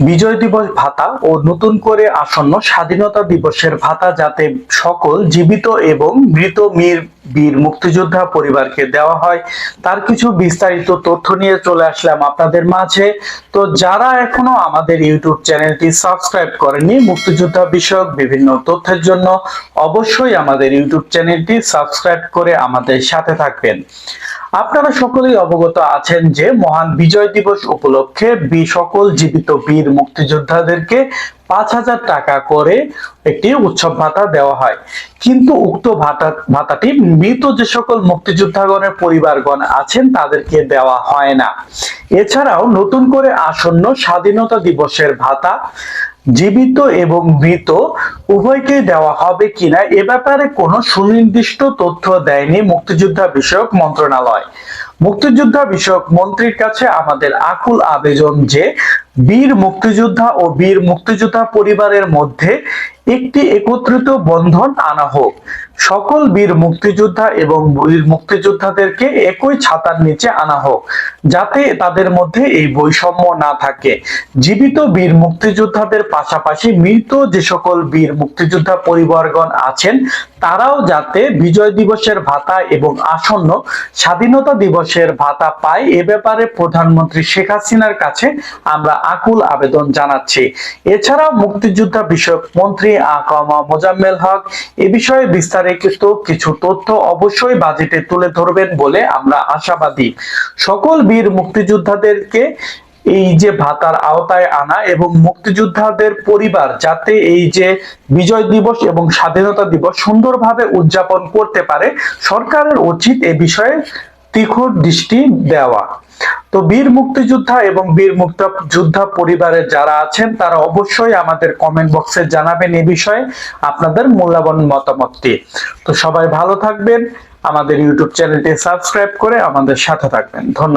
বিজয় দিবস ভাতা ও নতুন করে আসন্ন স্বাধীনতা দিবসের ভাতা যাতে সকল জীবিত এবং মৃত মীর, বীর মুক্তিযোদ্ধা পরিবারকে দেওয়া হয়, তার কিছু বিস্তারিত তথ্য নিয়ে চলে আসলাম আপনাদের মাঝে। তো যারা এখনও আমাদের ইউটিউব চ্যানেলটি সাবস্ক্রাইব করেনি মুক্তিযোদ্ধা বিষয়ক বিভিন্ন তথ্যের জন্য অবশ্যই আমাদের ইউটিউব চ্যানেলটি সাবস্ক্রাইব করে আমাদের সাথে থাকবেন। আপনারা সকলেই অবগত আছেন যে মহান বিজয় দিবস উপলক্ষে বি সকল জীবিত বীর মুক্তিযোদ্ধাদেরকে পাঁচ হাজার টাকা করে একটি উৎসব ভাতা দেওয়া হয়। কিন্তু উক্ত ভাতা, ভাতাটি মৃত যে সকল মুক্তিযোদ্ধাগণের পরিবারগণ আছেন তাদেরকে দেওয়া হয় না। এছাড়াও নতুন করে আসন্ন স্বাধীনতা দিবসের ভাতা জীবিত এবং মৃত উভয়কে দেওয়া হবে কিনা এ ব্যাপারে কোনো সুনির্দিষ্ট তথ্য দেয়নি মুক্তিযোদ্ধা বিষয়ক মন্ত্রণালয়। মুক্তিযোদ্ধা বিষয়ক মন্ত্রীর কাছে আমাদের আকুল আবেদন যে বীর মুক্তিযোদ্ধা ও বীর মুক্তিযোদ্ধা পরিবারের মধ্যে একটি একত্রিত বন্ধন আনা হোক। সকল বীর মুক্তিযোদ্ধা এবং বীর মুক্তিযোদ্ধাদেরকে একই ছাতার নিচে আনা হোক, যাতে তাদের মধ্যে এই বৈষম্য না থাকে। জীবিত বীর মুক্তিযোদ্ধাদের পাশাপাশি মৃত যে সকল বীর মুক্তিযোদ্ধা পরিবারগণ আছেন, তারাও যাতে বিজয় দিবসের ভাতা এবং আসন্ন স্বাধীনতা দিবসের ভাতা পায়, এ ব্যাপারে প্রধানমন্ত্রী শেখ হাসিনার কাছে আমরা আকুল আবেদন জানাচ্ছি। এছাড়াও মুক্তিযোদ্ধা বিষয়ক মন্ত্রী আকামা মোজাম্মেল হক এ বিষয়ে বিস্তারিত কিছু তথ্য অবশ্যই বাজেটে তুলে ধরবেন বলে আমরা আশাবাদী। সকল বীর মুক্তিযোদ্ধাদেরকে এই যে ভাতার আওতায় আনা এবং মুক্তিযোদ্ধাদের পরিবার যাতে এই যে বিজয় দিবস এবং স্বাধীনতা দিবস সুন্দরভাবে উদযাপন করতে পারে, সরকারের উচিত এ বিষয়ে তীক্ষ্ণ দৃষ্টি দেওয়া। তো বীর মুক্তিযোদ্ধা এবং বীর মুক্ত যোদ্ধা পরিবারের যারা আছেন, তারা অবশ্যই আমাদের কমেন্ট বক্সে জানাবেন এ বিষয়ে আপনাদের মূল্যবান মতামতটি তো সবাই ভালো থাকবেন, আমাদের ইউটিউব চ্যানেলটি সাবস্ক্রাইব করে আমাদের সাথে থাকবেন। ধন্যবাদ।